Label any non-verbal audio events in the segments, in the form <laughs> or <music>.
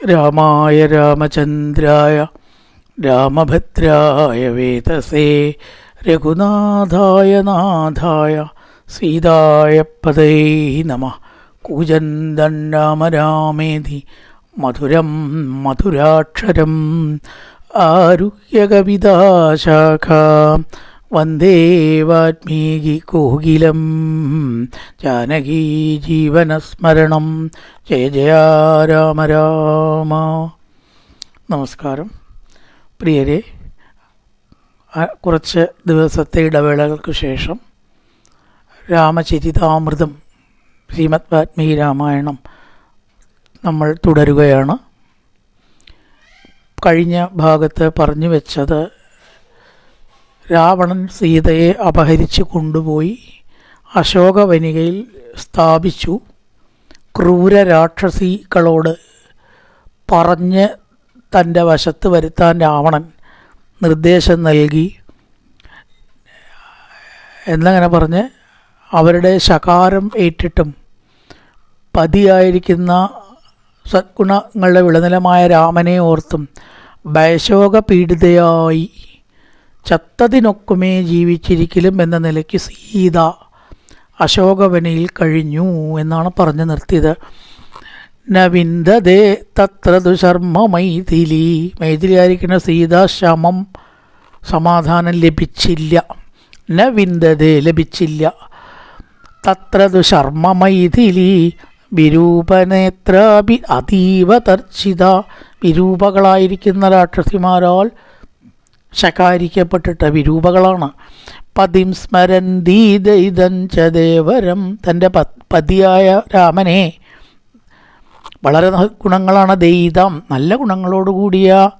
രാമായ രാമചന്ദ്രായ രാമഭദ്രായ വേതസേ രഘുനാഥായ നാഥായ സീതായ പതൈ നമ കൂജന്തൻ മധുരം മധുരാക്ഷരം ആരുഹ്യകവിതാശാഖ വന്ദേ വാൽമീകി കോകിലം. ജാനകീ ജീവനസ്മരണം. ജയ ജയ രാമ നമസ്കാരം. പ്രിയരെ കുറച്ച് ദിവസത്തെ ഇടവേളകൾക്ക് ശേഷം രാമചരിതാമൃതം ശ്രീമദ് വാൽമീകി രാമായണം നമ്മൾ തുടരുകയാണ്. കഴിഞ്ഞ ഭാഗത്ത് പറഞ്ഞു വെച്ചത് രാവണൻ സീതയെ അപഹരിച്ചു കൊണ്ടുപോയി അശോകവനികയിൽ സ്ഥാപിച്ചു. ക്രൂര രാക്ഷസികളോട് പറഞ്ഞ് തന്റെ വശത്ത് വരുത്താൻ രാവണൻ നിർദ്ദേശം നൽകി. എന്നങ്ങനെ പറഞ്ഞ് അവരുടെ ശകാരം ഏറ്റിട്ടും പതിയായിരിക്കുന്ന സദ്ഗുണങ്ങളുടെ വിളനിലമായ രാമനെ ഓർത്തും ഭയശോക പീഡിതയായി ചത്തതിനൊക്കുമേ ജീവിച്ചിരിക്കലും എന്ന നിലയ്ക്ക് സീത അശോകവനയിൽ കഴിഞ്ഞു എന്നാണ് പറഞ്ഞു നിർത്തിയത്. നവിന്ദതേ തത്ര ദുശർമ്മ മൈഥിലി. മൈഥിലി ആയിരിക്കുന്ന സീത സമാധാനം ലഭിച്ചില്ല. നവിന്ദതേ ലഭിച്ചില്ല. തത്ര ദുശർമ്മ മൈഥിലി. വിരൂപനേത്രാഭി അതീവ തർച്ചിത. വിരൂപകളായിരിക്കുന്ന രാക്ഷസിമാരാൽ ശകാരിക്കപ്പെട്ടിട്ട് വിരൂപകളാണ്. പതിം സ്മരന്തീതൈതം ച ദേവരം തന്റെ പതിയായ രാമനെ. വളരെ ഗുണങ്ങളാണ് ദൈതം. നല്ല ഗുണങ്ങളോടുകൂടിയ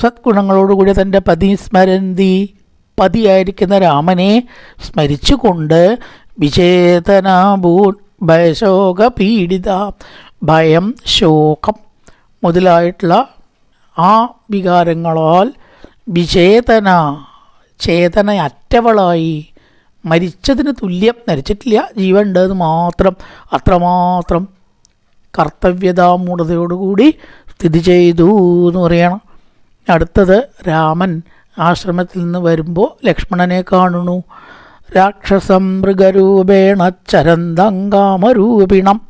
സദ്ഗുണങ്ങളോടുകൂടിയ തന്റെ പതി സ്മരന്തി പതിയായിരിക്കുന്ന രാമനെ സ്മരിച്ചുകൊണ്ട് വിചേതനാഭൂ ഭയശോക പീഡിത ഭയം ശോകം മുതലായിട്ടുള്ള ആ വികാരങ്ങളാൽ വിചേതന ചേതനയറ്റവളായി. മരിച്ചതിന് തുല്യം മരിച്ചിട്ടില്ല. ജീവൻ ഉണ്ടെന്ന് മാത്രം അത്രമാത്രം കർത്തവ്യതാമൂഢതയോടുകൂടി സ്ഥിതി ചെയ്തു എന്ന് പറയണം. അടുത്തത് രാമൻ ആശ്രമത്തിൽ നിന്ന് വരുമ്പോൾ ലക്ഷ്മണനെ കാണുന്നു. രാക്ഷസം മൃഗരൂപേണ ചരന്തങ്കാമരൂപിണം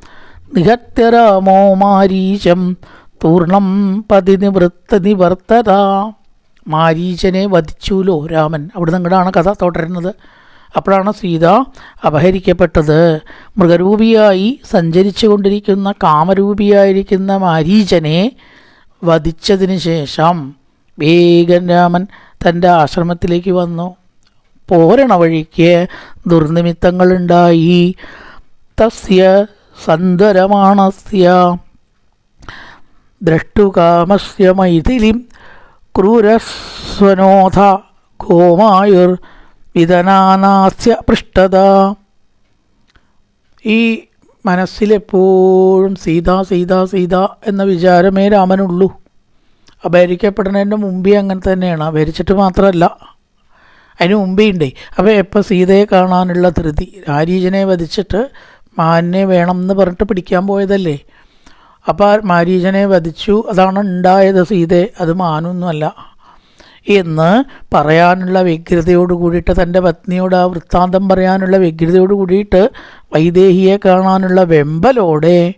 നിഹത്യ രാമോ മാരീശം തൂർണം പതി നിവൃത്ത നിവർത്തത. മാരീചനെ വധിച്ചുല്ലോ രാമൻ? അവിടെ നിങ്ങളാണ് കഥ തുടരുന്നത്. അപ്പോഴാണ് സീത അപഹരിക്കപ്പെട്ടത്. മൃഗരൂപിയായി സഞ്ചരിച്ചു കൊണ്ടിരിക്കുന്ന കാമരൂപിയായിരിക്കുന്ന മാരീചനെ വധിച്ചതിന് ശേഷം വേഗം രാമൻ തന്റെ ആശ്രമത്തിലേക്ക് വന്നു. പോരണ വഴിക്ക് ദുർനിമിത്തങ്ങളുണ്ടായി. തസ്യ സന്ദരമാണസ്യ ദ്രഷ്ടുകാമസ്യ മൈഥിലിം ക്രൂരസ്വനോധ ഗോമായുർ വിതനാനാസ്യ പൃഷ്ടത ഈ മനസ്സിലെപ്പോഴും സീത സീത സീത എന്ന വിചാരമേ രാമനുള്ളൂ. അപഹരിക്കപ്പെടുന്നതിന്റെ മുമ്പേ അങ്ങനെ തന്നെയാണ്. അപഹരിച്ചിട്ട് മാത്രമല്ല അതിന് മുമ്പേ ഉണ്ടേ. അപ്പോൾ എപ്പോൾ സീതയെ കാണാനുള്ള ധൃതി? രാരീജനെ വധിച്ചിട്ട് മാനിനെ വേണം എന്ന് പറഞ്ഞിട്ട് പിടിക്കാൻ പോയതല്ലേ? അപ്പോൾ മാരീജനെ വധിച്ചു. അതാണ് ഉണ്ടായത് സീതയെ. അത് മാനൊന്നുമല്ല. എന്ന് പറയാനുള്ള വ്യഗ്രതയോട് കൂടിയിട്ട് തന്റെ പത്നിയോട് ആ വൃത്താന്തം പറയാനുള്ള വ്യഗ്രതയോട് കൂടിയിട്ട് വൈദേഹിയെ കാണാനുള്ള വെമ്പലോടെ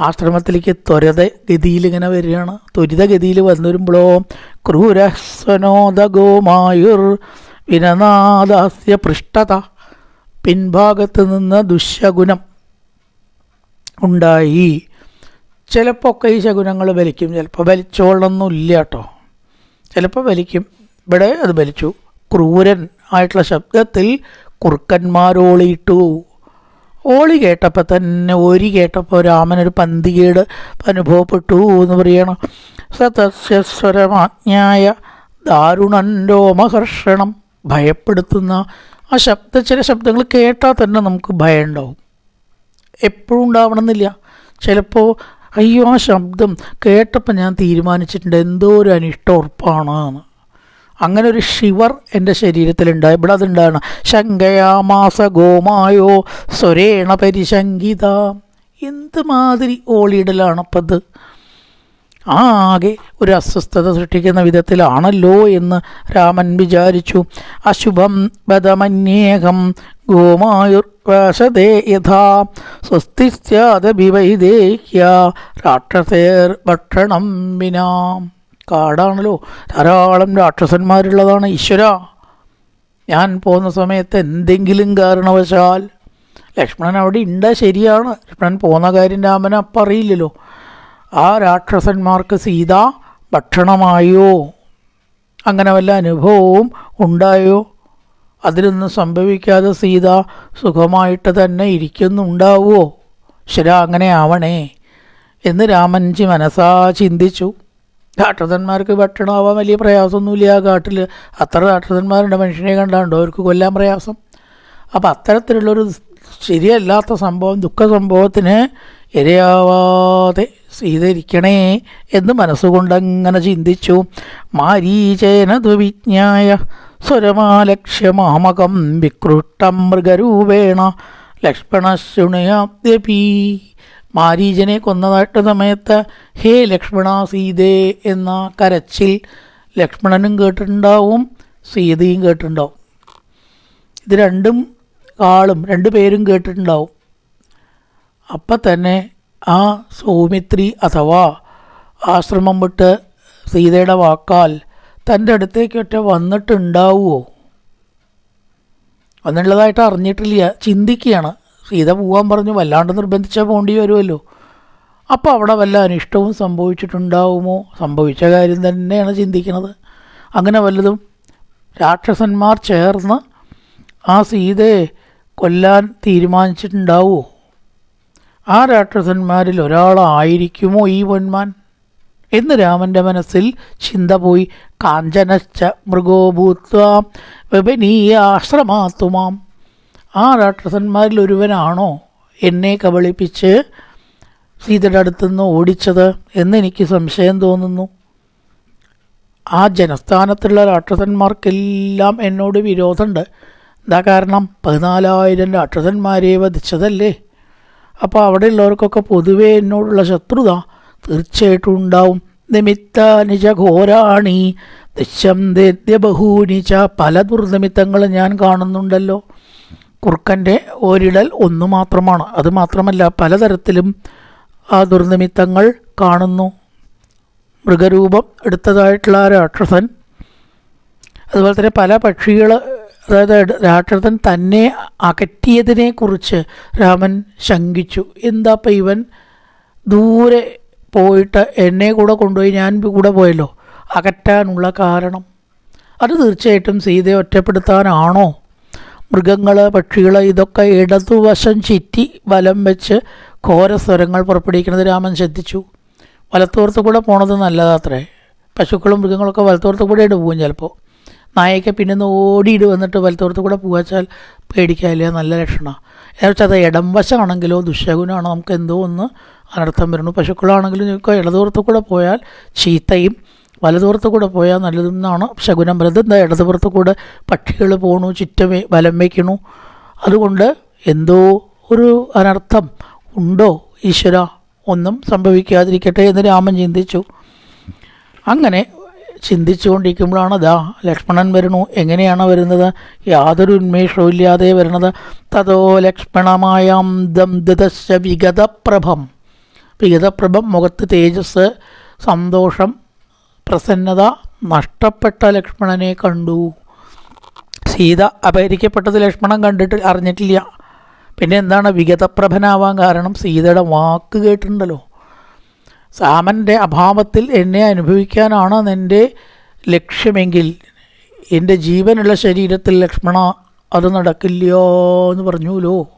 ആശ്രമത്തിലേക്ക് ത്വരത ഗതിയിൽ ഇങ്ങനെ വരികയാണ്. ത്വരിതഗതിയിൽ വന്നു വരുമ്പോഴോ ക്രൂരസ്വനോദഗോമായുർ വിനനാദാസ്യ പൃഷ്ഠത. പിൻഭാഗത്ത് നിന്ന് ദുശകുനം ഉണ്ടായി. ചിലപ്പോൾ ഒക്കെ ഈ ശകുനങ്ങൾ വലിക്കും. ചിലപ്പോൾ വലിച്ചോളൊന്നുമില്ല കേട്ടോ ചിലപ്പോൾ വലിക്കും. ഇവിടെ അത് വലിച്ചു. ക്രൂരൻ ആയിട്ടുള്ള ശബ്ദത്തിൽ കുറുക്കന്മാരോളിയിട്ടു ഓളി കേട്ടപ്പോൾ തന്നെ ഓരി കേട്ടപ്പോൾ രാമനൊരു പന്തികേട് അനുഭവപ്പെട്ടു എന്ന് പറയണം. സതസ്യസ്വരമാജ്ഞായ ദാരുണൻ രോമഹർഷണം ഭയപ്പെടുത്തുന്ന ആ ശബ്ദ ചില ശബ്ദങ്ങൾ കേട്ടാൽ തന്നെ നമുക്ക് ഭയം ഉണ്ടാവും എപ്പോഴും ഉണ്ടാവണമെന്നില്ല. ചിലപ്പോൾ അയ്യോ ആ ശബ്ദം കേട്ടപ്പോൾ ഞാൻ തീരുമാനിച്ചിട്ടുണ്ട് എന്തോ ഒരു അനിഷ്ടോർപ്പാണ് എന്ന് അങ്ങനെ ഒരു ഷിവർ എന്റെ ശരീരത്തിലുണ്ടായി. ഇവിടെ അതുണ്ടാണ്. ശങ്കയാമാസ ഗോമായോ സ്വരേണ പരിശങ്കിത. എന്ത് മാതിരി ഓളിയിടലാണ് ആകെ ഒരു അസ്വസ്ഥത സൃഷ്ടിക്കുന്ന വിധത്തിലാണല്ലോ എന്ന് രാമൻ വിചാരിച്ചു. അശുഭം ബദമന്യേഹം ഗോമായുർവശതേ യഥാ. സ്വസ്തി സ്യാദഭിവൈദേഹ്യ രാക്ഷസേർ ഭക്ഷണം വിനാം. കാടാണല്ലോ. ധാരാളം രാക്ഷസന്മാരുള്ളതാണ് ഈശ്വര. ഞാൻ പോകുന്ന സമയത്ത് എന്തെങ്കിലും കാരണവശാൽ ലക്ഷ്മണൻ അവിടെ ഉണ്ട് ശരിയാണ്. ലക്ഷ്മണൻ പോകുന്ന കാര്യം രാമന് അപ്പം അറിയില്ലല്ലോ ആ രാക്ഷസന്മാർക്ക് സീത ഭക്ഷണമായോ? അങ്ങനെ വല്ല അനുഭവവും ഉണ്ടായോ? അതിലൊന്നും സംഭവിക്കാതെ സീത സുഖമായിട്ട് തന്നെ ഇരിക്കുന്നുണ്ടാവുമോ ശര അങ്ങനെ ആവണേ എന്ന് രാമൻജി മനസ്സാ ചിന്തിച്ചു. രാക്ഷസന്മാർക്ക് ഭക്ഷണമാവാൻ വലിയ പ്രയാസമൊന്നുമില്ല. ആ കാട്ടിൽ അത്ര രാക്ഷസന്മാരുണ്ട്. മനുഷ്യനെ കണ്ടാണ്ടോ? അവർക്ക് കൊല്ലാൻ പ്രയാസം. അപ്പം അത്തരത്തിലുള്ളൊരു ശരിയല്ലാത്ത സംഭവം ദുഃഖ സംഭവത്തിന് ഇരയാവാതെ സീതരിക്കണേ എന്ന് മനസ്സുകൊണ്ടങ്ങനെ ചിന്തിച്ചു. മാരീചേന ദുവിജ്ഞായ സ്വരമാലക്ഷ്യമാമകം വികൃഷ്ടം മൃഗരൂപേണ ലക്ഷ്മണശുണയാദ്യപി. മാരീചനെ കൊന്നതായിട്ട് സമയത്ത് ഹേ ലക്ഷ്മണ സീതേ എന്ന കരച്ചിൽ ലക്ഷ്മണനും കേട്ടിട്ടുണ്ടാവും സീതയും കേട്ടിട്ടുണ്ടാവും. ഇത് രണ്ടും ആളും രണ്ടു പേരും കേട്ടിട്ടുണ്ടാവും. അപ്പം തന്നെ ആ സൗമിത്രി അഥവാ ആശ്രമം വിട്ട് സീതയുടെ വാക്കാൽ തന്റെ അടുത്തേക്കൊക്കെ വന്നിട്ടുണ്ടാവുമോ വന്നിട്ടുള്ളതായിട്ട് അറിഞ്ഞിട്ടില്ല. ചിന്തിക്കുകയാണ്. സീത പോകാൻ പറഞ്ഞു. വല്ലാണ്ട് നിർബന്ധിച്ചാൽ പോകേണ്ടി വരുമല്ലോ അപ്പോൾ അവിടെ വല്ല അനിഷ്ടവും സംഭവിച്ചിട്ടുണ്ടാവുമോ? സംഭവിച്ച കാര്യം തന്നെയാണ് ചിന്തിക്കുന്നത് അങ്ങനെ വല്ലതും രാക്ഷസന്മാർ ചേർന്ന് ആ സീതയെ കൊല്ലാൻ തീരുമാനിച്ചിട്ടുണ്ടാവുമോ ആ രാക്ഷസന്മാരിൽ ഒരാളായിരിക്കുമോ ഈ പൊന്മാൻ? എന്ന് രാമന്റെ മനസ്സിൽ ചിന്ത പോയി. കാഞ്ചനശ്ച മൃഗോഭൂത്വാം വിപനീയ ആശ്രമാത്തുമാം. ആ രാക്ഷസന്മാരിൽ ഒരുവനാണോ എന്നെ കബളിപ്പിച്ച് സീതയുടെ അടുത്തുനിന്ന് ഓടിച്ചത് എന്നെനിക്ക് സംശയം തോന്നുന്നു. ആ ജനസ്ഥാനത്തുള്ള രാക്ഷസന്മാർക്കെല്ലാം എന്നോട് വിരോധമുണ്ട്. എന്താ കാരണം? പതിനാലായിരം രാക്ഷസന്മാരെ വധിച്ചതല്ലേ? അപ്പോൾ അവിടെയുള്ളവർക്കൊക്കെ പൊതുവേ എന്നോടുള്ള ശത്രുത തീർച്ചയായിട്ടും ഉണ്ടാവും. നിമിത്ത നിജഘോരാണി. ഘോരാണി ദൃശ്യം പല ദുർനിമിത്തങ്ങൾ ഞാൻ കാണുന്നുണ്ടല്ലോ. കുറുക്കന്റെ ഒരിടൽ ഒന്നു മാത്രമാണ്. അത് മാത്രമല്ല പലതരത്തിലും ആ ദുർനിമിത്തങ്ങൾ കാണുന്നു. മൃഗരൂപം എടുത്തതായിട്ടുള്ള ആ രാക്ഷസൻ. അതുപോലെ തന്നെ പല പക്ഷികൾ അതായത് രാക്ഷസൻ തന്നെ അകറ്റിയതിനെ കുറിച്ച് രാമൻ ശങ്കിച്ചു. എന്താപ്പം ഇവൻ? ദൂരെ പോയിട്ട് എന്നെ കൂടെ കൊണ്ടുപോയി ഞാൻ കൂടെ പോയല്ലോ. അകറ്റാനുള്ള കാരണം. അത് തീർച്ചയായിട്ടും സീതയെ ഒറ്റപ്പെടുത്താനാണോ? മൃഗങ്ങൾ പക്ഷികൾ ഇതൊക്കെ ഇടതുവശം ചുറ്റി വലം വെച്ച് ഘോരസ്വരങ്ങൾ പുറപ്പെടുവിക്കുന്നത് രാമൻ ശ്രദ്ധിച്ചു. വലത്തോർത്ത് കൂടെ പോണത് നല്ലതാത്രേ. പശുക്കളും മൃഗങ്ങളൊക്കെ വലത്തോർത്ത് കൂടെ ഇട്ട് പോകും ചിലപ്പോൾ നായയ്ക്ക് പിന്നെ ഓടിയിട്ട് വന്നിട്ട് വലത്തോർത്ത് കൂടെ പോവാച്ചാൽ പേടിക്കാനില്ല നല്ല ലക്ഷണമാണ് എന്നുവെച്ചാൽ അത് ഇടംവശമാണെങ്കിലോ ദുശകുനാണോ നമുക്ക് എന്തോ ഒന്ന് അനർത്ഥം വരുന്നു പശുക്കളാണെങ്കിലും നിങ്ങൾക്ക് ഇടതുപുറത്ത് കൂടെ പോയാൽ ചീത്തയും വലതുപുറത്ത് കൂടെ പോയാൽ നല്ലതെന്നാണ് ശകുനം പറയുന്നത്. എന്താ ഇടതുപുറത്ത് കൂടെ പക്ഷികൾ പോണു ചുറ്റമേ വലം വയ്ക്കണു അതുകൊണ്ട് എന്തോ ഒരു അനർത്ഥം ഉണ്ടോ ഈശ്വര? ഒന്നും സംഭവിക്കാതിരിക്കട്ടെ എന്ന് രാമൻ ചിന്തിച്ചു. അങ്ങനെ ചിന്തിച്ചുകൊണ്ടിരിക്കുമ്പോഴാണ് ദാ ലക്ഷ്മണൻ വരുന്നു. എങ്ങനെയാണ് വരുന്നത്? യാതൊരു ഉന്മേഷവും ഇല്ലാതെ വരുന്നത്. തതോ ലക്ഷ്മണമായാം ദംദശ വിഗതപ്രഭം. വിഗതപ്രഭം മുഖത്ത് തേജസ് സന്തോഷം പ്രസന്നത നഷ്ടപ്പെട്ട ലക്ഷ്മണനെ കണ്ടു. സീത അപഹരിക്കപ്പെട്ടത് ലക്ഷ്മണൻ കണ്ടിട്ട് അറിഞ്ഞിട്ടില്ല. പിന്നെ എന്താണ് വിഗതപ്രഭനാവാൻ കാരണം? സീതയുടെ വാക്ക് കേട്ടിട്ടുണ്ടല്ലോ. സാമന്റെ അഭാവത്തിൽ എന്നെ അനുഭവിക്കാനാണ് എന്റെ ലക്ഷ്യമെങ്കിൽ. എന്റെ ജീവനുള്ള ശരീരത്തിൽ ലക്ഷ്മണ അത് നടക്കില്ലയോ എന്ന് പറഞ്ഞുല്ലോ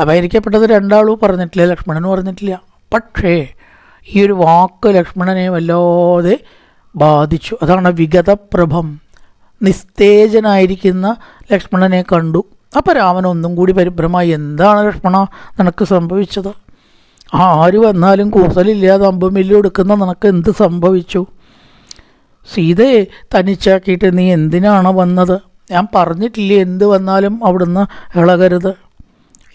അപഹരിക്കപ്പെട്ടത് രണ്ടാളും പറഞ്ഞിട്ടില്ല ലക്ഷ്മണൻ പറഞ്ഞിട്ടില്ല. പക്ഷേ ഈ ഒരു വാക്ക് ലക്ഷ്മണനെ വല്ലാതെ ബാധിച്ചു. അതാണ് വിഗതപ്രഭം. നിസ്തേജനായിരിക്കുന്ന ലക്ഷ്മണനെ കണ്ടു. അപ്പോൾ രാമൻ ഒന്നും കൂടി പരിഭ്രമായി എന്താണ് ലക്ഷ്മണ നിനക്ക് സംഭവിച്ചത്? ആര് വന്നാലും കൂസലില്ലാതെ അമ്പും കൊടുക്കുന്ന നിനക്ക് എന്ത് സംഭവിച്ചു? സീതയെ തനിച്ചാക്കിയിട്ട് നീ എന്തിനാണ് വന്നത്? ഞാൻ പറഞ്ഞിട്ടില്ലേ എന്ത് വന്നാലും അവിടുന്ന് ഇളകരുത്.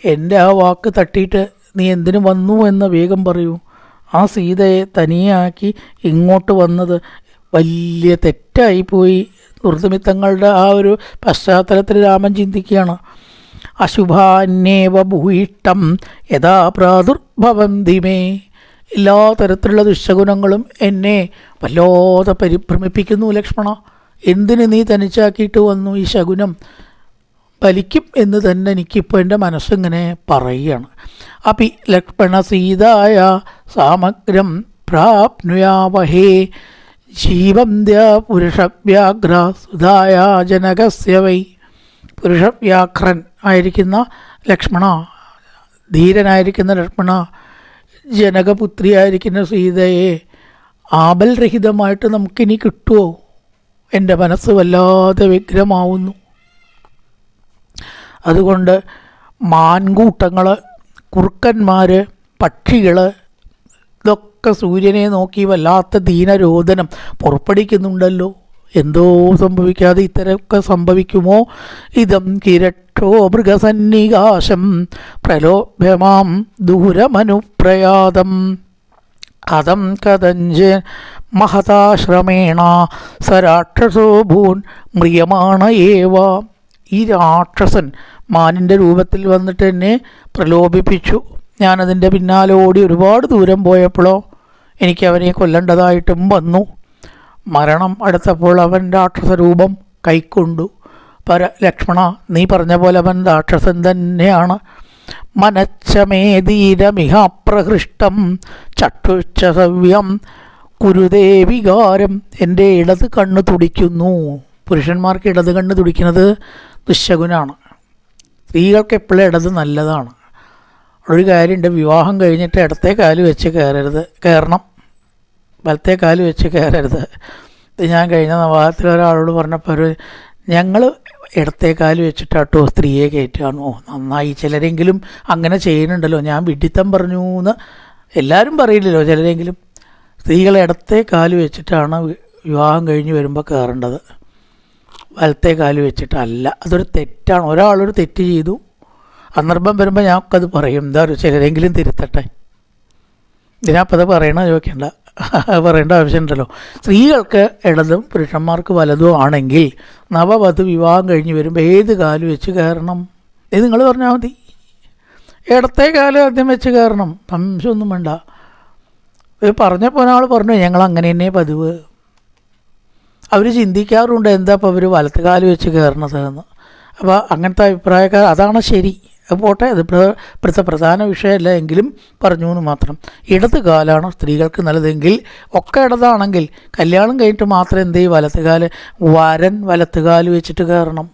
എന്റെ ആ വാക്ക് തട്ടിയിട്ട് നീ എന്തിനു വന്നു എന്ന് വേഗം പറയൂ. ആ സീതയെ തനിയാക്കി ഇങ്ങോട്ട് വന്നത് വലിയ തെറ്റായിപ്പോയി. ദുർനിമിത്തങ്ങളുടെ ആ ഒരു പശ്ചാത്തലത്തിൽ രാമൻ ചിന്തിക്കുകയാണ്. അശുഭാന്യേവ ഭൂയിഷ്ടം യഥാ പ്രാദുർഭവന്തി മേ. എല്ലാ തരത്തിലുള്ള ദുഷ്ടഗുണങ്ങളും എന്നെ വല്ലാതെ പരിഭ്രമിപ്പിക്കുന്നു ലക്ഷ്മണ. എന്തിന് നീ തനിച്ചാക്കിയിട്ട് വന്നു ഈ ശകുനം? ഫലിക്കും എന്ന് തന്നെ എനിക്കിപ്പോൾ എന്റെ മനസ്സിങ്ങനെ പറയുകയാണ് അപ്പി ലക്ഷ്മണ സീതായ സാമഗ്രം പ്രാപ്നുയാവഹേ. ജീവന്ത്യ പുരുഷവ്യാഘ്ര സുധായ ജനകസ്യ വൈ. പുരുഷവ്യാഘ്രൻ ആയിരിക്കുന്ന ലക്ഷ്മണ ധീരനായിരിക്കുന്ന ലക്ഷ്മണ ജനകപുത്രിയായിരിക്കുന്ന സീതയെ ആപൽരഹിതമായിട്ട് നമുക്കിനി കിട്ടുമോ എന്റെ മനസ്സ് വല്ലാതെ വിഗ്രഹമാവുന്നു. അതുകൊണ്ട് മാൻകൂട്ടങ്ങൾ കുറുക്കന്മാർ പക്ഷികൾ ഇതൊക്കെ സൂര്യനെ നോക്കി വല്ലാത്ത ദീനരോധനം പുറപ്പെടുവിക്കുന്നുണ്ടല്ലോ. എന്തോ സംഭവിക്കാതെ ഇത്തരമൊക്കെ സംഭവിക്കുമോ? ഇതം കിരട്ടോ മൃഗസന്നികാശം പ്രലോഭ്യമാം ദൂരമനുപ്രയാതം. കഥം കഥഞ്ച് മഹതാശ്രമേണ സ രാക്ഷസോ ഭൂൻ മ്രിയമാണ ഏവ. ഈ രാക്ഷസൻ മാനിന്റെ രൂപത്തിൽ വന്നിട്ട് എന്നെ പ്രലോഭിപ്പിച്ചു. ഞാനതിന്റെ പിന്നാലെ ഓടി ഒരുപാട് ദൂരം പോയപ്പോഴോ എനിക്ക് അവനെ കൊല്ലേണ്ടതായിട്ടും വന്നു. മരണം അടുത്തപ്പോൾ അവൻ രാക്ഷസരൂപം കൈക്കൊണ്ടു. പര ലക്ഷ്മണ നീ പറഞ്ഞ പോലെ അവൻ രാക്ഷസൻ തന്നെയാണ്. മനച്ചമേധീരമിഹപ്രഹൃഷ്ടം ചട്ടുച്ചസവ്യം കുരുദേവികാരം എന്റെ ഇടത് കണ്ണ് തുടിക്കുന്നു. പുരുഷന്മാർക്ക് ഇടത് കണ്ണ് തുടിക്കുന്നത് ദുശകുനാണ്. സ്ത്രീകൾക്ക് എപ്പോഴും ഇടത് നല്ലതാണ്. ഒരു കാര്യമുണ്ട് വിവാഹം കഴിഞ്ഞിട്ട് ഇടത്തെ കാൽ വെച്ച് കയറരുത് കയറണം. വലത്തെ കാൽ വെച്ച് കയറരുത്. ഇത് ഞാൻ കഴിഞ്ഞ നവാഹത്തിൽ ഒരാളോട് പറഞ്ഞപ്പോൾ ഒരു ഞങ്ങൾ ഇടത്തെ കാൽ വെച്ചിട്ടാട്ടോ സ്ത്രീയെ കയറ്റുകയാണോ നന്നായി. ചിലരെങ്കിലും അങ്ങനെ ചെയ്യുന്നുണ്ടല്ലോ. ഞാൻ വിഡിത്തം പറഞ്ഞു എന്ന് എല്ലാവരും പറയില്ലല്ലോ ചിലരെങ്കിലും. സ്ത്രീകൾ ഇടത്തെ കാൽ വെച്ചിട്ടാണ് വിവാഹം കഴിഞ്ഞ് വരുമ്പോൾ കയറേണ്ടത്. വലത്തെ കാൽ വെച്ചിട്ടല്ല. അതൊരു തെറ്റാണ്. ഒരാളൊരു തെറ്റ് ചെയ്തു. സന്ദർഭം വരുമ്പോൾ ഞാൻ അത് പറയും. എന്താ ചിലരെങ്കിലും തിരുത്തട്ടെ. ഇതിനപ്പത് പറയണ ചോദിക്കണ്ട. <laughs> പറയേണ്ട ആവശ്യമുണ്ടല്ലോ. സ്ത്രീകൾക്ക് ഇടതും പുരുഷന്മാർക്ക് വലതും ആണെങ്കിൽ നവവധു വിവാഹം കഴിഞ്ഞ് വരുമ്പോൾ ഏത് കാൽ വെച്ച് കയറണം? ഇത് നിങ്ങൾ പറഞ്ഞാൽ മതി. ഇടത്തെ കാലം ആദ്യം വെച്ച് കയറണം. സംശയമൊന്നും വേണ്ട. ഇത് പറഞ്ഞപ്പോൾ ഒരാൾ പറഞ്ഞു ഞങ്ങൾ അങ്ങനെ തന്നെ പതിവ്. അവർ ചിന്തിക്കാറുണ്ട് എന്താ ഇപ്പോൾ അവർ വലത്ത് കാൽ വെച്ച് കയറണത്? എന്ന്. അപ്പോൾ അങ്ങനത്തെ അഭിപ്രായക്കാർ അതാണ് ശരി. പോട്ടെ അത് ഇപ്പോഴത്തെ പ്രധാന വിഷയമല്ല എങ്കിലും പറഞ്ഞു എന്ന് മാത്രം. ഇടത് കാലാണ് സ്ത്രീകൾക്ക് നല്ലതെങ്കിൽ ഒക്കെ ഇടതാണെങ്കിൽ കല്യാണം കഴിഞ്ഞിട്ട് മാത്രം എന്ത് ചെയ്യും? വലത്തുകാൽ വരൻ വലത്തുകാൽ വെച്ചിട്ട് കയറണം.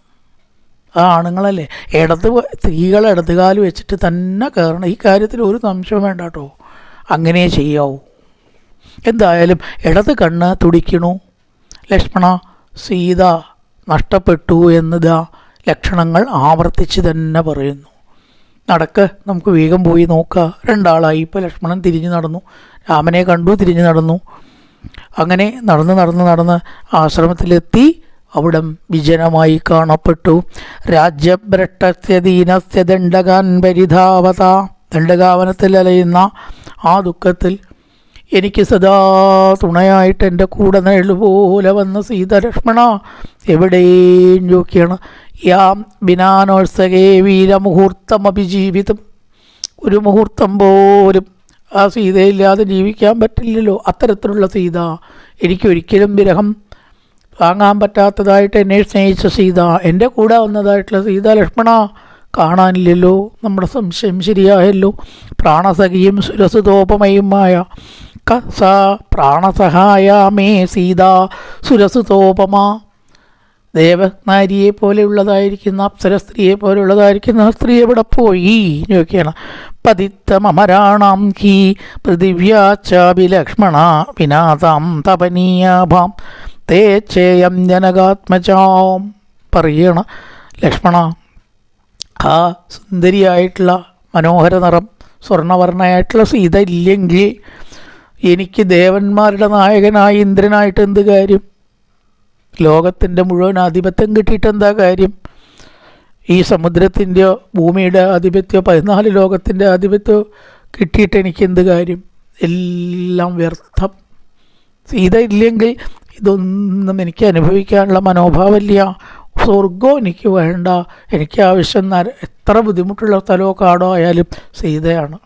ആ ആണുങ്ങളല്ലേ. ഇടത് സ്ത്രീകൾ ഇടതുകാൽ വെച്ചിട്ട് തന്നെ കയറണം. ഈ കാര്യത്തിൽ ഒരു സംശയം വേണ്ട കേട്ടോ. അങ്ങനെ ചെയ്യാവൂ. എന്തായാലും ഇടത് കണ്ണ് തുടിക്കണു. ലക്ഷ്മണ സീത നഷ്ടപ്പെട്ടു എന്നതാ ലക്ഷണങ്ങൾ ആവർത്തിച്ച് തന്നെ പറയുന്നു. നടക്ക്. നമുക്ക് വേഗം പോയി നോക്കുക രണ്ടാളായി. ഇപ്പോൾ ലക്ഷ്മണൻ തിരിഞ്ഞു നടന്നു. രാമനെ കണ്ടു തിരിഞ്ഞു നടന്നു. അങ്ങനെ നടന്ന് നടന്ന് നടന്ന് ആശ്രമത്തിലെത്തി. അവിടം വിജനമായി കാണപ്പെട്ടു. രാജ്യഭ്രഷ്ടസ്യ ദീനസ്യ ദണ്ഡകാൻ പരിധാവത. ദണ്ഡകാവനത്തിൽ അലയുന്ന ആ ദുഃഖത്തിൽ എനിക്ക് സദാ തുണയായിട്ട് എന്റെ കൂടെ പോലെ വന്ന സീത ലക്ഷ്മണ. എവിടെയും നോക്കിയാണ്. യാം ബിനാനോത്സകേ വീരമുഹൂർത്തം അഭിജീവിതം ഒരു മുഹൂർത്തം പോലും ആ സീതയില്ലാതെ ജീവിക്കാൻ പറ്റില്ലല്ലോ. അത്തരത്തിലുള്ള സീത എനിക്കൊരിക്കലും വിരഹം താങ്ങാൻ പറ്റാത്തതായിട്ട് എന്നെ സ്നേഹിച്ച സീത എന്റെ കൂടെ വന്നതായിട്ടുള്ള സീത ലക്ഷ്മണ കാണാനില്ലല്ലോ. നമ്മുടെ സംശയം ശരിയായല്ലോ. പ്രാണസഖിയും സുരസുതോപമയുമായ ക സ പ്രാണസഹായ മേ സീത സുരസുതോപമ. ദേവനാരിയെ പോലെയുള്ളതായിരിക്കുന്ന അപ്സര സ്ത്രീയെ പോലെയുള്ളതായിരിക്കുന്ന സ്ത്രീ എവിടെ പോയി? നോക്കിയാണ്. പതിത്തമരാണാം ഹി പൃഥിവ്യാച്ചാഭിലക്ഷ്മണ വിനാതാം തപനീയാഭാം തേ ചേയം ജനകാത്മജാം പറയണ ലക്ഷ്മണ. ആ സുന്ദരിയായിട്ടുള്ള മനോഹര നിറം സ്വർണവർണയായിട്ടുള്ള സീത ഇല്ലെങ്കിൽ എനിക്ക് ദേവന്മാരുടെ നായകനായ ഇന്ദ്രനായിട്ട് എന്ത് കാര്യം? ലോകത്തിന്റെ മുഴുവൻ ആധിപത്യം കിട്ടിയിട്ട് എന്താ കാര്യം? ഈ സമുദ്രത്തിന്റെയോ ഭൂമിയുടെ ആധിപത്യമോ പതിനാല് ലോകത്തിന്റെ ആധിപത്യമോ കിട്ടിയിട്ട് എനിക്ക് എന്ത് കാര്യം? എല്ലാം വ്യർത്ഥം. സീത ഇല്ലെങ്കിൽ ഇതൊന്നും എനിക്ക് അനുഭവിക്കാനുള്ള മനോഭാവമില്ല. സ്വർഗവും എനിക്ക് വേണ്ട. എനിക്ക് ആവശ്യം എത്ര ബുദ്ധിമുട്ടുള്ള സ്ഥലമോ കാടോ ആയാലും സീതയാണ്.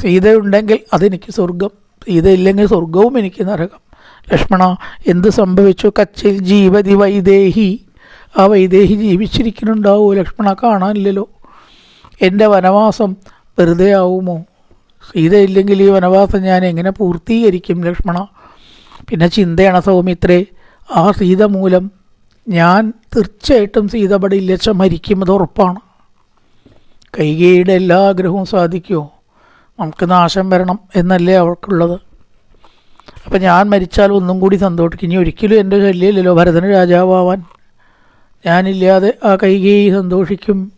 സീതയുണ്ടെങ്കിൽ അതെനിക്ക് സ്വർഗം സീത ഇല്ലെങ്കിൽ സ്വർഗവും എനിക്ക് നരകം. ലക്ഷ്മണ എന്ത് സംഭവിച്ചു? കച്ചിൽ ജീവതി വൈദേഹി. ആ വൈദേഹി ജീവിച്ചിരിക്കുന്നുണ്ടാവുമോ ലക്ഷ്മണ കാണാനില്ലല്ലോ. എന്റെ വനവാസം വെറുതെ ആവുമോ? സീത ഇല്ലെങ്കിൽ ഈ വനവാസം ഞാൻ എങ്ങനെ പൂർത്തീകരിക്കും ലക്ഷ്മണ? പിന്നെ ചിന്തയാണ് സൗമിത്രേ ആ സീത മൂലം ഞാൻ തീർച്ചയായിട്ടും സീത ഇവിടെ ഇല്ലച്ച മരിക്കും അത് ഉറപ്പാണ്. കൈകയുടെ എല്ലാ ആഗ്രഹവും സാധിക്കുമോ നമുക്ക് നാശം വരണം എന്നല്ലേ അവൾക്കുള്ളത്. അപ്പം ഞാൻ മരിച്ചാൽ ഒന്നും കൂടി സന്തോഷിക്കും. ഇനി ഒരിക്കലും എന്റെ കല്ലില്ലല്ലോ ഭരതന് രാജാവാൻ ഞാനില്ലാതെ ആ കൈകേയി സന്തോഷിക്കും.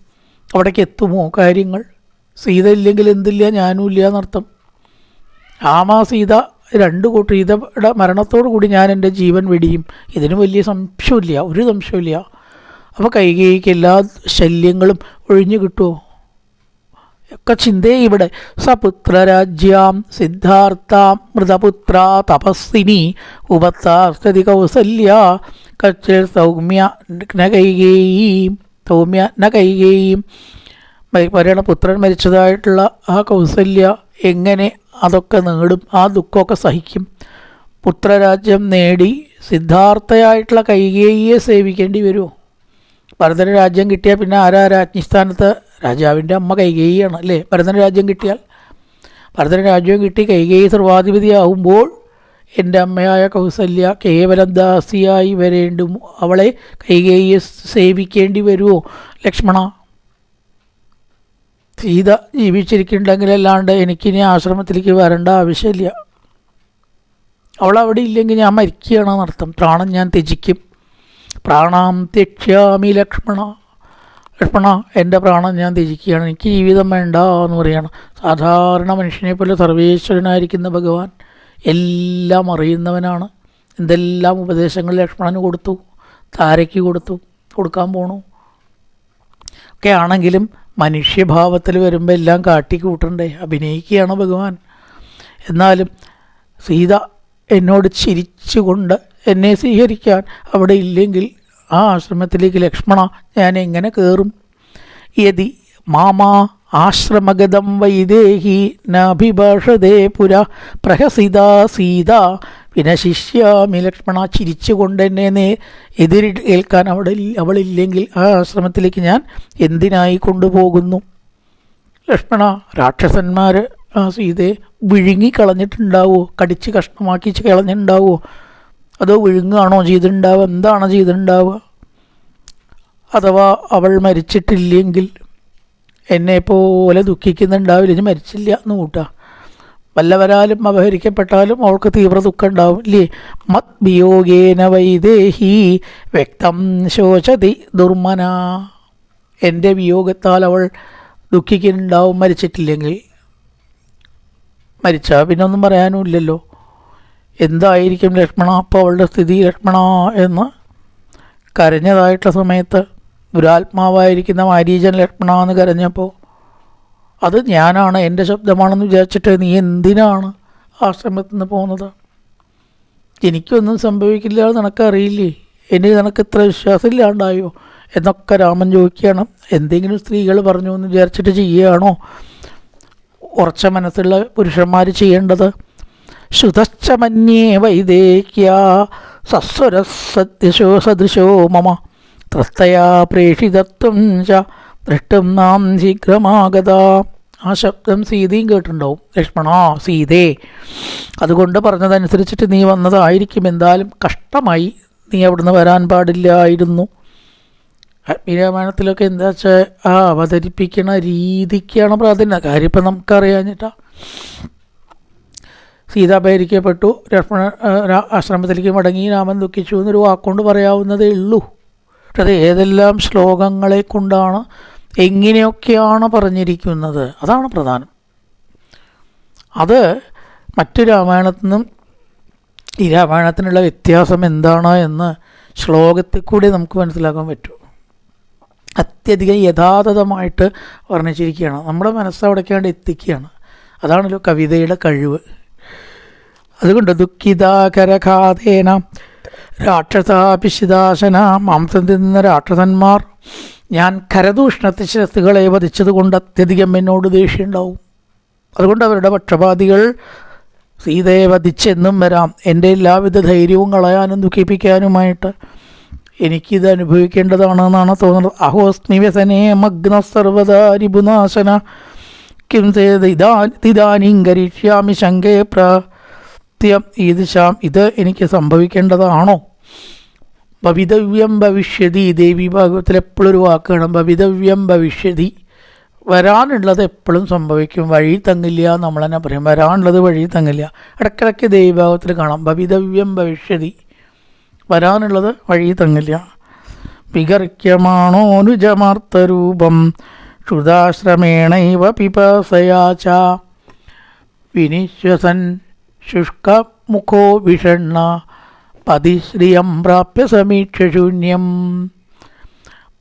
അവിടേക്ക് എത്തുമോ കാര്യങ്ങൾ? സീത ഇല്ലെങ്കിൽ എന്തില്ല? ഞാനും ഇല്ല എന്നർത്ഥം. ആമാ സീത രണ്ട് കൂട്ടർ സീതയുടെ മരണത്തോടു കൂടി ഞാൻ എന്റെ ജീവൻ വെടിയും. ഇതിന് വലിയ സംശയമില്ല. ഒരു സംശയമില്ല. അപ്പോൾ കൈകേയിക്ക് എല്ലാ ശല്യങ്ങളും ഒഴിഞ്ഞു കിട്ടുമോ? ഒക്കെ ചിന്തയെ ഇവിടെ. സപുത്രരാജ്യാം സിദ്ധാർത്ഥാം മൃതപുത്ര തപസ്സിനി ഉപത്താസ്തി കൗസല്യ കച്ചിൽ സൗമ്യ നകൈകേയും കൈകേയീം. സൗമ്യ നകൈകേയും കൈകേയീം. പറയണ പുത്രൻ മരിച്ചതായിട്ടുള്ള ആ കൗസല്യ എങ്ങനെ അതൊക്കെ നേടും? ആ ദുഃഖമൊക്കെ സഹിക്കും. പുത്രരാജ്യം നേടി സിദ്ധാർത്ഥയായിട്ടുള്ള കൈകേയിയെ സേവിക്കേണ്ടി വരുമോ ഭരതന് രാജ്യം കിട്ടിയാൽ പിന്നെ ആരാ? രാജ്ഞിസ്ഥാനത്ത് രാജാവിന്റെ അമ്മ കൈകേയിയാണ് അല്ലേ? ഭരതൻ രാജ്യം കിട്ടിയാൽ. ഭരതൻ രാജ്യം കിട്ടി കൈകേയി സർവാധിപതിയാവുമ്പോൾ എന്റെ അമ്മയായ കൗസല്യ കേവലം ദാസിയായി വരേണ്ടും അവളെ കൈകേയെ സേവിക്കേണ്ടി വരുമോ ലക്ഷ്മണ സീത ജീവിച്ചിരിക്കുന്നുണ്ടെങ്കിലല്ലാണ്ട് എനിക്കിനി ആശ്രമത്തിലേക്ക് വരേണ്ട ആവശ്യമില്ല. അവൾ അവിടെ ഇല്ലെങ്കിൽ ഞാൻ മരിക്കുകയാണെന്നർത്ഥം പ്രാണം ഞാൻ ത്യജിക്കും. പ്രാണാം ത്യക്ഷ്യാമി ലക്ഷ്മണ. ലക്ഷ്മണ എന്റെ പ്രാണൻ ഞാൻ ത്യജിക്കുകയാണ്. എനിക്ക് ജീവിതം വേണ്ട എന്ന് പറയുകയാണ് സാധാരണ മനുഷ്യനെ പോലെ സർവേശ്വരനായിരിക്കുന്ന ഭഗവാൻ എല്ലാം അറിയുന്നവനാണ്. എന്തെല്ലാം ഉപദേശങ്ങൾ ലക്ഷ്മണന് കൊടുത്തു താരയ്ക്ക് കൊടുത്തു കൊടുക്കാൻ പോണു. ഒക്കെ ആണെങ്കിലും മനുഷ്യഭാവത്തിൽ വരുമ്പോൾ എല്ലാം കാട്ടിക്കൂട്ടണ്ടേ. അഭിനയിക്കുകയാണ് ഭഗവാൻ. എന്നാലും സീത എന്നോട് ചിരിച്ചുകൊണ്ട് എന്നെ സ്വീകരിക്കാൻ അവിടെ ഇല്ലെങ്കിൽ ആ ആശ്രമത്തിലേക്ക് ലക്ഷ്മണ ഞാൻ എങ്ങനെ കയറും യതി മാമാ ആശ്രമഗതം വൈദേഹി നഭിഭാഷതേ പുര പ്രഹസിത സീത വിനശിഷ്യാമി ലക്ഷ്മണ ചിരിച്ചുകൊണ്ട് എന്നെ നേ എതിരി ഏൽക്കാൻ അവിടെ അവളില്ലെങ്കിൽ ആ ആശ്രമത്തിലേക്ക് ഞാൻ എന്തിനായി കൊണ്ടുപോകുന്നു? ലക്ഷ്മണ രാക്ഷസന്മാർ ആ സീതയെ വിഴുങ്ങി കളഞ്ഞിട്ടുണ്ടാവോ? കടിച്ച് കഷ്ണമാക്കി കളഞ്ഞിട്ടുണ്ടാവോ? അതോ വിഴുങ്ങുകയാണോ ചെയ്തിട്ടുണ്ടാവുക? എന്താണോ ചെയ്തിട്ടുണ്ടാവുക? അഥവാ അവൾ മരിച്ചിട്ടില്ലെങ്കിൽ എന്നെ പോലെ ദുഃഖിക്കുന്നുണ്ടാവില്ല. ഇനി മരിച്ചില്ല എന്ന് കൂട്ടുക വല്ലവരാലും അപഹരിക്കപ്പെട്ടാലും അവൾക്ക് തീവ്ര ദുഃഖം ഉണ്ടാവും. ഇല്ലേ? മത് വിയോഗേന വൈദേഹി വ്യക്തം ശോചതി ദുർമന. എന്റെ വിയോഗത്താൽ അവൾ ദുഃഖിക്കുന്നുണ്ടാവും. മരിച്ചിട്ടില്ലെങ്കിൽ മരിച്ചാൽ പിന്നെ ഒന്നും പറയാനും ഇല്ലല്ലോ. എന്തായിരിക്കും ലക്ഷ്മണ അപ്പോൾ അവളുടെ സ്ഥിതി ലക്ഷ്മണ എന്ന് കരഞ്ഞതായിട്ടുള്ള സമയത്ത് ദുരാത്മാവായിരിക്കുന്ന മാരീജൻ ലക്ഷ്മണ എന്ന് കരഞ്ഞപ്പോൾ അത് ഞാനാണ് എന്റെ ശബ്ദമാണെന്ന് വിചാരിച്ചിട്ട് നീ എന്തിനാണ് ആശ്രമത്തിൽ നിന്ന് പോകുന്നത്? എനിക്കൊന്നും സംഭവിക്കില്ല നിനക്കറിയില്ലേ? എനിക്ക് നിനക്ക് ഇത്ര വിശ്വാസമില്ലാണ്ടായോ? എന്നൊക്കെ രാമൻ ചോദിക്കുകയാണ്. എന്തെങ്കിലും സ്ത്രീകൾ പറഞ്ഞു എന്ന് വിചാരിച്ചിട്ട് ചെയ്യുകയാണോ? ഉറച്ച മനസ്സുള്ള പുരുഷന്മാർ ചെയ്യേണ്ടത് ശ്രുതശ്ച മന്യേ വൈദേക്യ സസ്വര സദ്യശോ സദൃശോ മമ. ത്രസ്തയാ പ്രേഷിതത്വം ച ദൃഷ്ടം നാം ശീഘ്രമാഗത. ആ ശബ്ദം സീതയും കേട്ടിട്ടുണ്ടാവും. ലക്ഷ്മണ സീതേ. അതുകൊണ്ട് പറഞ്ഞതനുസരിച്ചിട്ട് നീ വന്നതായിരിക്കും. എന്തായാലും കഷ്ടമായി നീ അവിടുന്ന് വരാൻ പാടില്ലായിരുന്നു. അഗ്നിരാമായണത്തിലൊക്കെ എന്താ വെച്ചാൽ ആ അവതരിപ്പിക്കണ രീതിക്കാണ് പ്രാധാന്യം. കാര്യം ഇപ്പം നമുക്കറിയാഞ്ഞിട്ടാ സീത അപഹരിക്കപ്പെട്ടു. ലക്ഷ്മണ ആശ്രമത്തിലേക്ക് മടങ്ങി. രാമൻ ദുഃഖിച്ചു എന്നൊരു വാക്കുകൊണ്ട് പറയാവുന്നതേ ഉള്ളൂ. അത് ഏതെല്ലാം ശ്ലോകങ്ങളെ കൊണ്ടാണ് എങ്ങനെയൊക്കെയാണ് പറഞ്ഞിരിക്കുന്നത്? അതാണ് പ്രധാനം. അത് മറ്റു രാമായണത്തിൽ നിന്നും ഈ രാമായണത്തിനുള്ള വ്യത്യാസം എന്താണ് എന്ന് ശ്ലോകത്തിൽ കൂടി നമുക്ക് മനസ്സിലാക്കാൻ പറ്റും. അത്യധികം യഥാതഥമായിട്ട് വർണിച്ചിരിക്കുകയാണ്. നമ്മുടെ മനസ്സവിടേക്കാണ്ട് എത്തിക്കുകയാണ്. അതാണല്ലോ കവിതയുടെ കഴിവ്. അതുകൊണ്ട് ദുഃഖിതാകരഘാതേന രാക്ഷസാപിശിദാശന മാംസം തിന്ന രാക്ഷസന്മാർ ഞാൻ കരദൂഷണത്തിശത്തുകളെ വധിച്ചതുകൊണ്ട് അത്യധികം എന്നോട് ദേഷ്യമുണ്ടാവും. അതുകൊണ്ട് അവരുടെ പക്ഷപാതികൾ സീതയെ വധിച്ചെന്നും വരാം. എന്റെ എല്ലാവിധ ധൈര്യവും കളയാനും ദുഃഖിപ്പിക്കാനുമായിട്ട് എനിക്കിത് അനുഭവിക്കേണ്ടതാണെന്നാണ് തോന്നുന്നത്. അഹോസ്മി മഗ്ന സർവദാരിപുനാശന കിം ഇതാനീം കരിഷ്യാമി ശങ്കേ പ്രത്യം ശാം ഇത് എനിക്ക് സംഭവിക്കേണ്ടതാണോ? ഭവിതവ്യം ഭവിഷ്യതി ദേവി ഭാഗവത്തിൽ എപ്പോഴും ഒരു വാക്കാണ് ഭവിതവ്യം ഭവിഷ്യതി വരാനുള്ളത് എപ്പോഴും സംഭവിക്കും. വഴി തങ്ങില്ല നമ്മൾ തന്നെ പറയും. വരാനുള്ളത് വഴി തങ്ങില്ല. ഇടയ്ക്കിടയ്ക്ക് ദേവിഭാഗത്തിൽ കാണാം. ഭവിതവ്യം ഭവിഷ്യതി വരാനുള്ളത് വഴി തങ്ങില്ല. വികർക്യമാണോനുജമാർത്തരൂപം ക്ഷുതാശ്രമേണൈവ പിപാസയാച. വിനിശ്വസൻ ശുഷ്കമുഖോ വിഷണ്ണ പതിശ്രിയം പ്രാപ്യ സമീക്ഷ സമീക്ഷശൂന്യം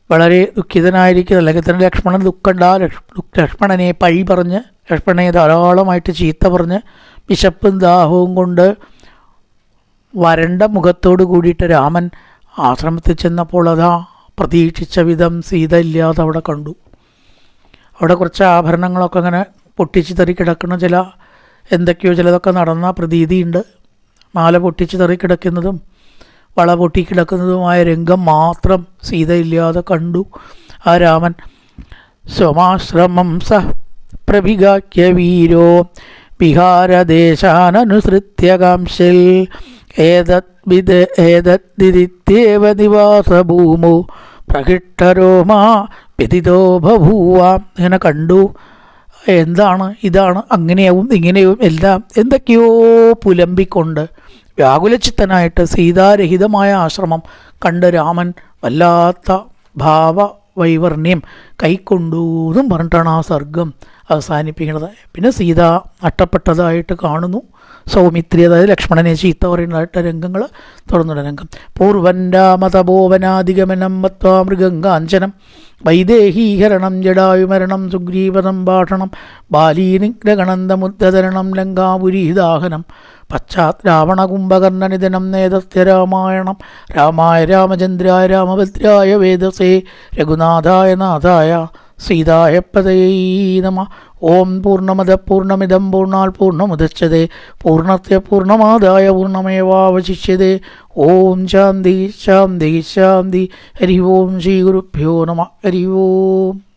വളരെ ദുഃഖിതനായിരിക്കുന്ന അല്ലെങ്കിൽ തന്നെ ലക്ഷ്മണൻ ദുഃഖണ്ട. ലക്ഷ്മണനെ പഴി പറഞ്ഞ് ലക്ഷ്മണനെ ധാരാളമായിട്ട് ചീത്ത പറഞ്ഞ് വിശപ്പും ദാഹവും കൊണ്ട് വരണ്ട മുഖത്തോട് കൂടിയിട്ട് രാമൻ ആശ്രമത്തിൽ ചെന്നപ്പോൾ അതാ പ്രതീക്ഷിച്ച വിധം സീത ഇല്ലാതെ അവിടെ കണ്ടു. അവിടെ കുറച്ച് ആഭരണങ്ങളൊക്കെ അങ്ങനെ പൊട്ടിച്ച് തെറി കിടക്കുന്ന ചില എന്തൊക്കെയോ ചിലതൊക്കെ നടന്ന പ്രതീതിയുണ്ട്. മാല പൊട്ടിച്ച് തെറി കിടക്കുന്നതും വള പൊട്ടി കിടക്കുന്നതുമായ രംഗം മാത്രം സീതയില്ലാതെ കണ്ടു. ആ രാമൻ സ്വമാശ്രമം സ പ്രഭിഗാക്യ വീരോ വിഹാരദേശാനനുസൃത്യ കാംശൽ ഏതദ്വിദ ഏതദ്ദിത്യേവ നിവാസഭൂമോ പ്രകിഷ്ടരോമാ വ്യതിതോ ബഭൂവാം ഇങ്ങനെ കണ്ടു. എന്താണ്? ഇതാണ് അങ്ങനെയാവും ഇങ്ങനെയാവും എല്ലാം എന്തൊക്കെയോ പുലമ്പിക്കൊണ്ട് വ്യാകുലചിത്തനായിട്ട് സീതാരഹിതമായ ആശ്രമം കണ്ട് രാമൻ വല്ലാത്ത ഭാവ വൈവർണ്യം കൈക്കൊണ്ടൂന്നും പറഞ്ഞിട്ടാണ് ആ സർഗം അവസാനിപ്പിക്കുന്നത്. പിന്നെ സീത നഷ്ടപ്പെട്ടതായിട്ട് കാണുന്നു. സൗമിത്രി അതായത് ലക്ഷ്മണനെ ചീത്ത പറയുന്നതായിട്ട് രംഗങ്ങൾ തുറന്നുള്ള രംഗം. പൂർവൻ രാമതപോവനാധിഗമനം മത്വാ മൃഗങ്കാഞ്ചനം വൈദേഹീകരണം ജടായുമരണം സുഗ്രീവസംഭാഷണം ബാലീനിഗ്രഗണന്തമുദ്ധതരണം ലങ്കാപുരീദാഹനം പശ്ചാത് രാവണകുംഭകർണനിധനം നേതസ്യ രാമായണം രാമായ രാമചന്ദ്രായ രാമഭദ്രായ വേദസേ രഘുനാഥായ നാഥായ സീതായ പതയേ നമ. ഓം പൂർണമത പൂർണമിതം പൂർണാൽ പൂർണമുദച്ചത് പൂർണത്തെ പൂർണമാതായ പൂർണമേവാവശിഷ്യത് ഓം ശാന്തി ശാന്തി ശാന്തി. ഹരി ഓം ശ്രീ ഗുരുഭ്യോ നമ. ഹരി ഓം.